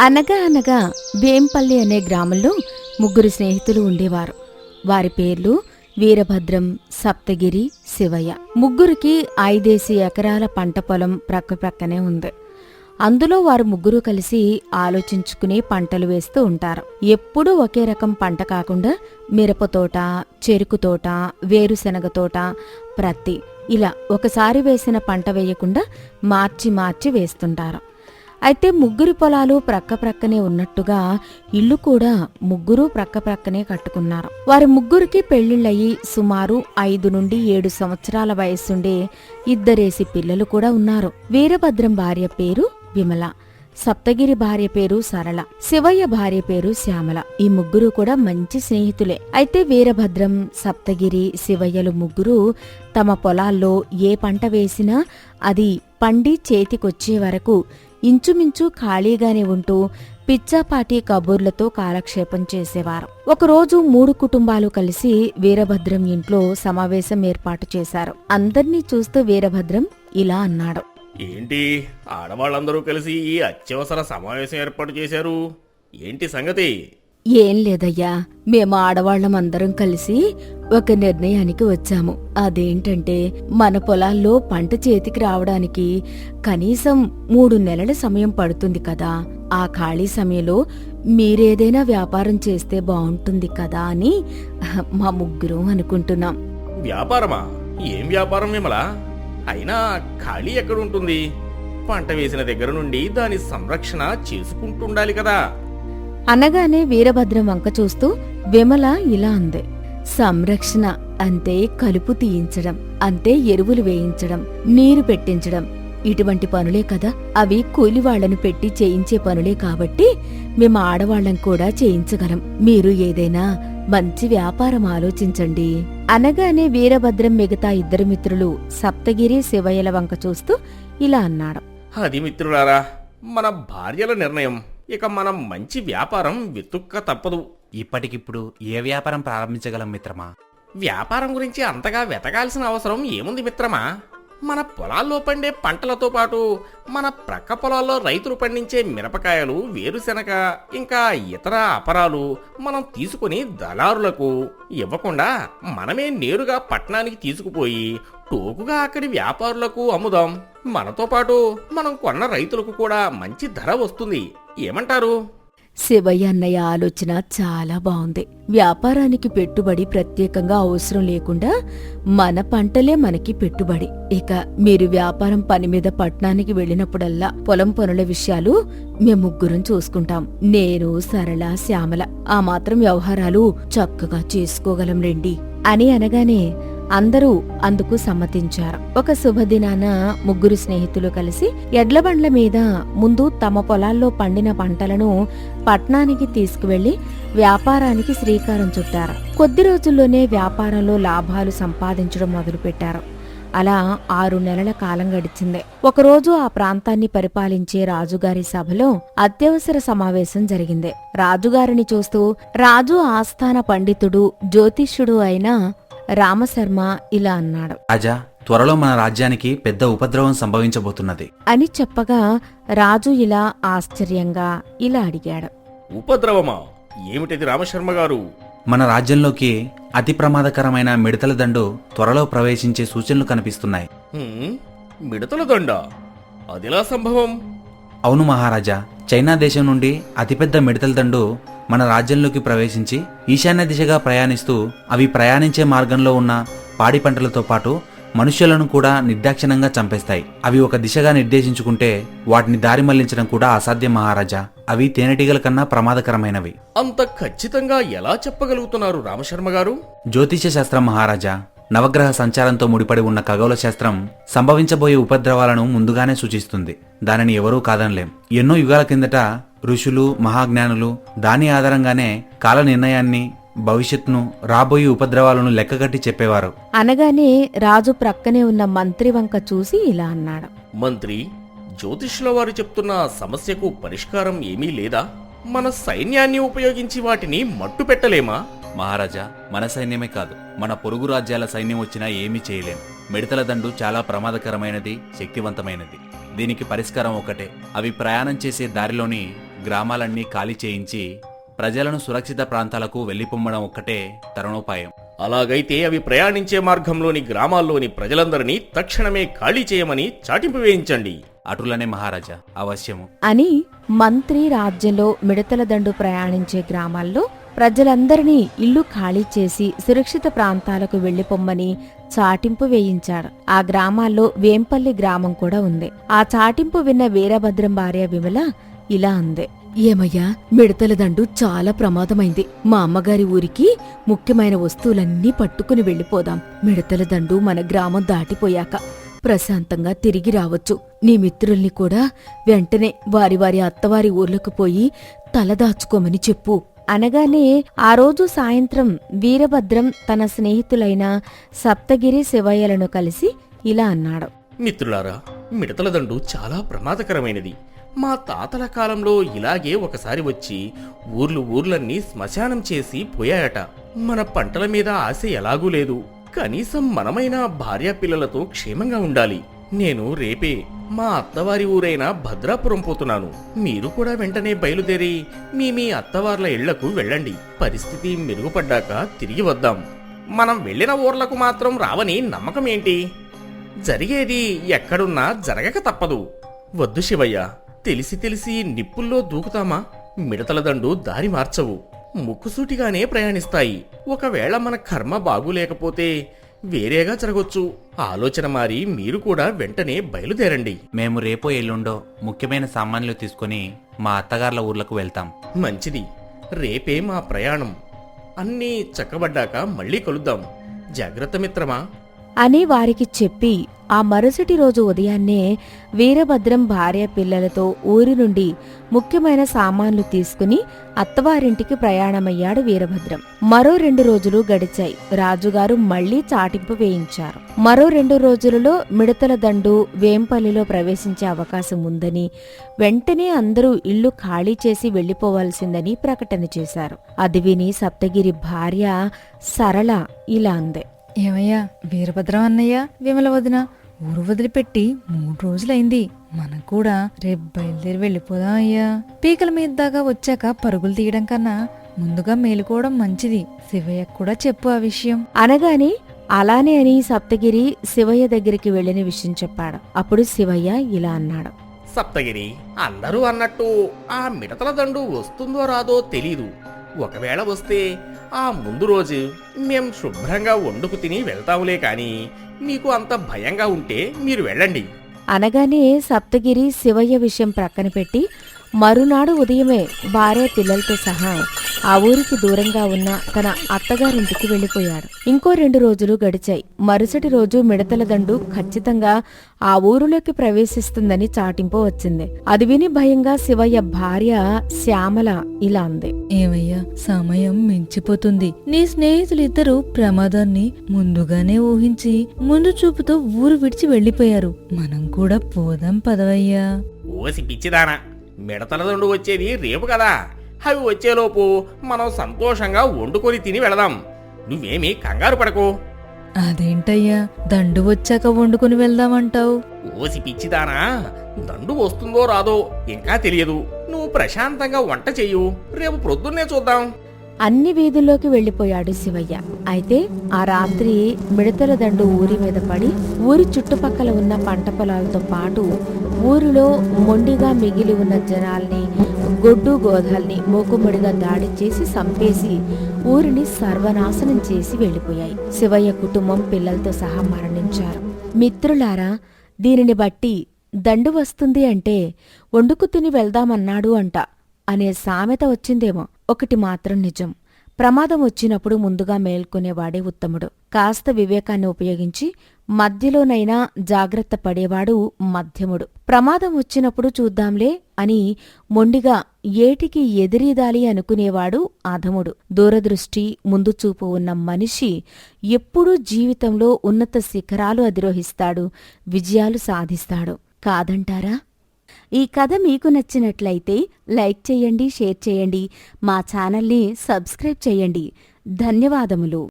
అనగా అనగా భీంపల్లి అనే గ్రామంలో ముగ్గురు స్నేహితులు ఉండేవారు. వారి పేర్లు వీరభద్రం సప్తగిరి శివయ్య. ముగ్గురికి ఐదేసి ఎకరాల పంట పొలం ప్రక్క ప్రక్కనే ఉంది. అందులో వారు ముగ్గురు కలిసి ఆలోచించుకుని పంటలు వేస్తూ ఉంటారు. ఎప్పుడూ ఒకే రకం పంట కాకుండా మిరప తోట చెరుకు తోట వేరుశనగ తోట ప్రత్తి ఇలా ఒకసారి వేసిన పంట వేయకుండా మార్చి మార్చి వేస్తుంటారు. అయితే ముగ్గురి పొలాలు ప్రక్క ప్రక్కనే ఉన్నట్టుగా ఇల్లు కూడా ముగ్గురు ప్రక్క ప్రక్కనే కట్టుకున్నారు. వారి ముగ్గురికి పెళ్ళిళ్ళయి సుమారు ఐదు నుండి ఏడు సంవత్సరాల వయస్సుండే ఇద్దరేసి పిల్లలు కూడా ఉన్నారు. వీరభద్రం భార్య పేరు విమల సప్తగిరి భార్య పేరు సరళ శివయ్య భార్య పేరు శ్యామల. ఈ ముగ్గురు కూడా మంచి స్నేహితులే. అయితే వీరభద్రం సప్తగిరి శివయ్యలు ముగ్గురు తమ పొలాల్లో ఏ పంట వేసినా అది పండి చేతికొచ్చే వరకు ఇంచుమించు ఖాళీగానే ఉంటూ పిచ్చాపాటి కబుర్లతో కాలక్షేపం చేసేవారు. ఒకరోజు మూడు కుటుంబాలు కలిసి వీరభద్రం ఇంట్లో సమావేశం ఏర్పాటు చేశారు. అందర్నీ చూస్తూ వీరభద్రం ఇలా అన్నాడు. ఏంటి? ఆడవాళ్ళందరూ కలిసి ఈ అత్యవసర సమావేశం ఏర్పాటు చేశారు. ఏంటి సంగతి? ఏం లేదయ్యా. మేము ఆడవాళ్ళం అందరం కలిసి ఒక నిర్ణయానికి వచ్చాము. అదేంటంటే మన పొలాల్లో పంట చేతికి రావడానికి కనీసం మూడు నెలల సమయం పడుతుంది కదా. ఆ ఖాళీ సమయంలో మీరేదైనా వ్యాపారం చేస్తే బాగుంటుంది కదా అని మా ముగ్గురు అనుకుంటున్నాం. వ్యాపారమా? ఏం వ్యాపారం విమల? అయినా ఖాళీ ఎక్కడుంటుంది? పంట వేసిన దగ్గర నుండి దాని సంరక్షణ చేసుకుంటుండాలి కదా. అనగానే వీరభద్రం వంక చూస్తూ విమల ఇలా అంది. సంరక్షణ అంటే కలుపు తీయించడం అంతే ఎరువులు వేయించడం నీరు పెట్టించడం. ఇటువంటి పనులే కదా అవి కూలివాళ్ళను పెట్టి చేయించే పనులే కాబట్టి మేము ఆడవాళ్ళం కూడా చేయించగలం. మీరు ఏదైనా మంచి వ్యాపారం ఆలోచించండి. అనగానే వీరభద్రం మిగతా ఇద్దరు మిత్రులు సప్తగిరి శివయ్యల వంక చూస్తూ ఇలా అన్నాడు. అది మిత్రులారా మన భార్యల నిర్ణయం. ఇక మనం మంచి వ్యాపారం వెతుక్క తప్పదు. ఇప్పటికిప్పుడు ఏ వ్యాపారం ప్రారంభించగలం మిత్రమా? వ్యాపారం గురించి అంతగా వెతకాల్సిన అవసరం ఏముంది మిత్రమా? మన పొలాల్లో పండే పంటలతో పాటు మన ప్రక్క పొలాల్లో రైతులు పండించే మిరపకాయలు వేరుశెనగ ఇంకా ఇతర అపరాలు మనం తీసుకుని దళారులకు ఇవ్వకుండా మనమే నేరుగా పట్టణానికి తీసుకుపోయి టోకుగా అక్కడి వ్యాపారులకు అమ్ముదాం. మనతో పాటు మనం కొన్న రైతులకు కూడా మంచి ధర వస్తుంది. ఏమంటారు? శివయ్య అన్నయ్య ఆలోచన చాలా బాగుంది వ్యాపారానికి పెట్టుబడి ప్రత్యేకంగా అవసరం లేకుండా మన పంటలే మనకి పెట్టుబడి. ఇక మీరు వ్యాపారం పని మీద పట్టణానికి వెళ్ళినప్పుడల్లా పొలం పనుల విషయాలు మేము ముగ్గురం చూసుకుంటాం. నేను సరళ శ్యామల. ఆ మాత్రం వ్యవహారాలు చక్కగా చేసుకోగలం రండి. అని అనగానే అందరూ అందుకు సమ్మతించారు. ఒక శుభదినాన ముగ్గురు స్నేహితులు కలిసి ఎడ్లబండ్ల మీద ముందు తమ పొలాల్లో పండిన పంటలను పట్నానికి తీసుకువెళ్ళి వ్యాపారానికి శ్రీకారం చుట్టారు. కొద్ది రోజుల్లోనే వ్యాపారంలో లాభాలు సంపాదించడం మొదలుపెట్టారు. అలా ఆరు నెలల కాలం గడిచింది. ఒకరోజు ఆ ప్రాంతాన్ని పరిపాలించే రాజుగారి సభలో అత్యవసర సమావేశం జరిగింది. రాజుగారిని చూస్తూ రాజు ఆస్థాన పండితుడు జ్యోతిష్యుడు అయిన రామశర్మ ఇలా అన్నాడు. రాజా త్వరలో మన రాజ్యానికి పెద్ద ఉపద్రవం సంభవించబోతున్నది. అని చెప్పగా రాజు ఇలా ఆశ్చర్యంగా ఇలా అడిగాడు. ఉపద్రవమా? ఏమిటిది రామశర్మ గారు? మన రాజ్యంలోకి అతి ప్రమాదకరమైన మిడతల దండు త్వరలో ప్రవేశించే సూచనలు కనిపిస్తున్నాయి. మిడతల దండ? అదిలా సంభవం? అవును మహారాజా చైనా దేశం నుండి అతిపెద్ద మిడతల దండు మన రాజ్యంలోకి ప్రవేశించి ఈశాన్య దిశగా ప్రయాణిస్తూ అవి ప్రయాణించే మార్గంలో ఉన్న పాడి పంటలతో పాటు మనుష్యులను కూడా నిర్దాక్షిణంగా చంపేస్తాయి. అవి ఒక దిశగా నిర్దేశించుకుంటే వాటిని దారి మళ్ళించడం కూడా అసాధ్యం మహారాజా. అవి తేనెటీగల కన్నా ప్రమాదకరమైనవి. అంత ఖచ్చితంగా ఎలా చెప్పగలుగుతున్నారు రామశర్మ గారు? జ్యోతిష శాస్త్రం మహారాజా నవగ్రహ సంచారంతో ముడిపడి ఉన్న ఖగోళ శాస్త్రం సంభవించబోయే ఉపద్రవాలను ముందుగానే సూచిస్తుంది. దానిని ఎవరూ కాదనలేం. ఎన్నో యుగాల కిందట ఋషులు మహాజ్ఞానులు దాని ఆధారంగానే కాల నిర్ణయాన్ని భవిష్యత్తును రాబోయే ఉపద్రవాలను లెక్కగట్టి చెప్పేవారు. అనగానే రాజు ప్రక్కనే ఉన్న మంత్రి వంక చూసి ఇలా అన్నాడు. మంత్రి జ్యోతిష్ల వారు చెప్తున్న సమస్యకు పరిష్కారం ఏమీ లేదా? మన సైన్యాన్ని ఉపయోగించి వాటిని మట్టు పెట్టలేమా మహారాజా మన సైన్యమే కాదు. మన పొరుగు రాజ్యాల సైన్యం వచ్చినా ఏమీ చేయలేం. మిడతల దండు చాలా ప్రమాదకరమైనది శక్తివంతమైనది. దీనికి పరిష్కారం ఒకటే. అవి ప్రయాణం చేసే దారిలోని గ్రామాలన్నీ ఖాళీ చేయించి ప్రజలను సురక్షిత ప్రాంతాలకు వెళ్ళిపొమ్మడం ఒక్కటే తరుణోపాయం. అలాగైతే అవి ప్రయాణించే మార్గంలోని గ్రామాల్లోని ప్రజలందరినీ తక్షణమే ఖాళీ చేయమని చాటింపు వేయించండి. అటులనే మహారాజా అవశ్యము. అని మంత్రి రాజ్యంలో మిడతల దండు ప్రయాణించే గ్రామాల్లో ప్రజలందరినీ ఇల్లు ఖాళీ చేసి సురక్షిత ప్రాంతాలకు వెళ్ళిపొమ్మని చాటింపు వేయించాడు ఆ గ్రామాల్లో వేంపల్లి గ్రామం కూడా ఉంది. ఆ చాటింపు విన్న వీరభద్రం భార్య విమల ఇలా అంది. ఏమయ్యా మిడతల దండు చాలా ప్రమాదమైంది. మా అమ్మగారి ఊరికి ముఖ్యమైన వస్తువులన్నీ పట్టుకుని వెళ్ళిపోదాం. మిడతల దండు మన గ్రామం దాటిపోయాక ప్రశాంతంగా తిరిగి రావచ్చు. నీ మిత్రుల్ని కూడా వెంటనే వారి వారి అత్తవారి ఊర్లకు పోయి తలదాచుకోమని చెప్పు. అనగానే ఆ రోజు సాయంత్రం వీరభద్రం తన స్నేహితులైన సప్తగిరి శివయ్యలను కలిసి ఇలా అన్నాడు. మిత్రులారా మిడతల దండు చాలా ప్రమాదకరమైనది. మా తాతల కాలంలో ఇలాగే ఒకసారి వచ్చి ఊర్లు ఊర్లన్నీ శ్మశానం చేసి పోయాయట. మన పంటల మీద ఆశ ఎలాగూ లేదు. కనీసం మనమైనా భార్యా పిల్లలతో క్షేమంగా ఉండాలి. నేను రేపే మా అత్తవారి ఊరైన భద్రాపురం పోతున్నాను. మీరు కూడా వెంటనే బయలుదేరి మీ మీ అత్తవార్ల ఇళ్ళకు వెళ్ళండి. పరిస్థితి మెరుగుపడ్డాక తిరిగి వద్దాం. మనం వెళ్ళిన ఊర్లకు మాత్రం రావని నమ్మకం ఏంటి? జరిగేది ఎక్కడున్నా జరగక తప్పదు. వద్దు శివయ్య తెలిసి తెలిసి నిప్పుల్లో దూకుతామా? మిడతల దండు దారి మార్చవు. ముక్కుసూటిగానే ప్రయాణిస్తాయి. ఒకవేళ మన కర్మ బాగులేకపోతే వేరేగా జరగొచ్చు. ఆలోచన మారి మీరు కూడా వెంటనే బయలుదేరండి. మేము రేపో ఎల్లుండో ముఖ్యమైన సామాన్లు తీసుకుని మా అత్తగార్ల ఊర్లకు వెళ్తాం. మంచిది. రేపే మా ప్రయాణం. అన్నీ చక్కబడ్డాక మళ్ళీ కలుద్దాం. జాగ్రత్త మిత్రమా? అని వారికి చెప్పి ఆ మరుసటి రోజు ఉదయాన్నే వీరభద్రం భార్య పిల్లలతో ఊరి నుండి ముఖ్యమైన సామాన్లు తీసుకుని అత్తవారింటికి ప్రయాణమయ్యాడు వీరభద్రం. మరో రెండు రోజులు గడిచాయి. రాజుగారు మళ్ళీ చాటింపు వేయించారు. మరో రెండు రోజులలో మిడతల దండు వేంపల్లిలో ప్రవేశించే అవకాశం ఉందని వెంటనే అందరూ ఇల్లు ఖాళీ చేసి వెళ్ళిపోవాల్సిందని ప్రకటన చేశారు. అది విని సప్తగిరి భార్య సరళ ఇలా అంది. ఏమయ్యా వీరభద్రం అన్నయ్య విమల వదిన ఊరు వదిలిపెట్టి మూడు రోజులైంది. మనం కూడా రేపు బయలుదేరి వెళ్ళిపోదాం అయ్యా. పీకల మీద దాకా వచ్చాక పరుగులు తీయడం కన్నా ముందుగా మేలుకోవడం మంచిది. శివయ్యకు కూడా చెప్పు ఆ విషయం. అనగానే అలానే అని సప్తగిరి శివయ్య దగ్గరికి వెళ్ళిన విషయం చెప్పాడు. అప్పుడు శివయ్య ఇలా అన్నాడు. సప్తగిరి అందరూ అన్నట్టు ఆ మిడతల దండు వస్తుందో రాదో తెలీదు. ఒకవేళ వస్తే ఆ ముందు రోజు మేం శుభ్రంగా వండుకు తిని వెళ్తాములే కాని మీకు అంత భయంగా ఉంటే మీరు వెళ్ళండి. అనగానే సప్తగిరి శివయ్య విషయం ప్రక్కన పెట్టి మరునాడు ఉదయమే భార్య పిల్లలతో సహా ఆ ఊరికి దూరంగా ఉన్న తన అత్తగారింటికి వెళ్ళిపోయాడు ఇంకో రెండు రోజులు గడిచాయి. మరుసటి రోజు మిడతల దండు ఖచ్చితంగా ఆ ఊరులోకి ప్రవేశిస్తుందని చాటింపు వచ్చింది. అది విని భయంగా శివయ్య భార్య శ్యామల ఇలా అంది. ఏమయ్యా సమయం మించిపోతుంది. నీ స్నేహితులిద్దరూ ప్రమాదాన్ని ముందుగానే ఊహించి ముందు చూపుతో ఊరు విడిచి వెళ్ళిపోయారు మనం కూడా పోదాం పదవయ్యా. ఓసి పిచ్చిదానా. మిడతల దండు వచ్చేది రేపు కదా. అవి వచ్చేలోపు మనం సంతోషంగా వండుకొని తిని వెళదాం. నువ్వేమీ కంగారు పడకు. అదేంటయ్యా? దండు వచ్చాక వండుకుని వెళ్దామంటావు? ఓసి పిచ్చిదానా దండు వస్తుందో రాదో ఇంకా తెలియదు. నువ్వు ప్రశాంతంగా వంట చెయ్యు. రేపు ప్రొద్దున్నే చూద్దాం. అన్ని వీధుల్లోకి వెళ్ళిపోయాడు శివయ్య. అయితే ఆ రాత్రి మిడతల దండు ఊరి మీద పడి ఊరి చుట్టుపక్కల ఉన్న పంట పొలాలతో పాటు ఊరిలో మొండిగా మిగిలి ఉన్న జనాల్ని గొడ్డు గోధాల్ని మూకుమ్మడిగా దాడి చేసి సంపేసి ఊరిని సర్వనాశనం చేసి వెళ్ళిపోయాయి శివయ్య కుటుంబం పిల్లలతో సహా మరణించారు. మిత్రులారా దీనిని బట్టి దండు వస్తుంది అంటే వండుకు తిని వెళ్దామన్నాడు అంట. అనే సామెత వచ్చిందేమో. ఒకటి మాత్రం నిజం. ప్రమాదం వచ్చినప్పుడు ముందుగా మేల్కొనేవాడే ఉత్తముడు. కాస్త వివేకాన్ని ఉపయోగించి మధ్యలోనైనా జాగ్రత్త పడేవాడు మధ్యముడు. ప్రమాదం వచ్చినప్పుడు చూద్దాంలే అని మొండిగా ఏటికి ఎదిరీదాలి అనుకునేవాడు అధముడు దూరదృష్టి ముందు చూపు ఉన్న మనిషి ఎప్పుడూ జీవితంలో ఉన్నత శిఖరాలు అధిరోహిస్తాడు విజయాలు సాధిస్తాడు. కాదంటారా? ఈ కథ మీకు నచ్చినట్లయితే లైక్ చేయండి షేర్ చేయండి. మా ఛానల్ని సబ్స్క్రైబ్ చేయండి. ధన్యవాదములు.